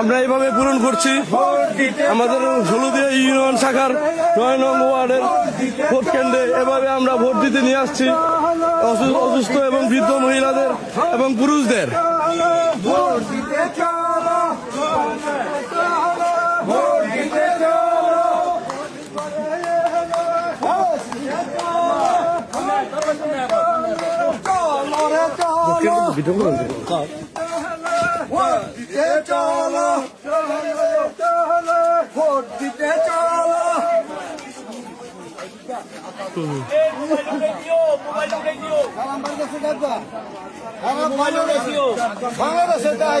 আমরা এইভাবে পূরণ করছি। আমাদের হলুদিয়া ইউনিয়ন শাখার নয় নং ওয়ার্ডের ভোট কেন্দ্রে এভাবে আমরা ভোট দিতে নিয়ে আসছি। অসুস্থ এবং বৃদ্ধ মহিলাদের এবং পুরুষদের। বাংলাদেশে যাই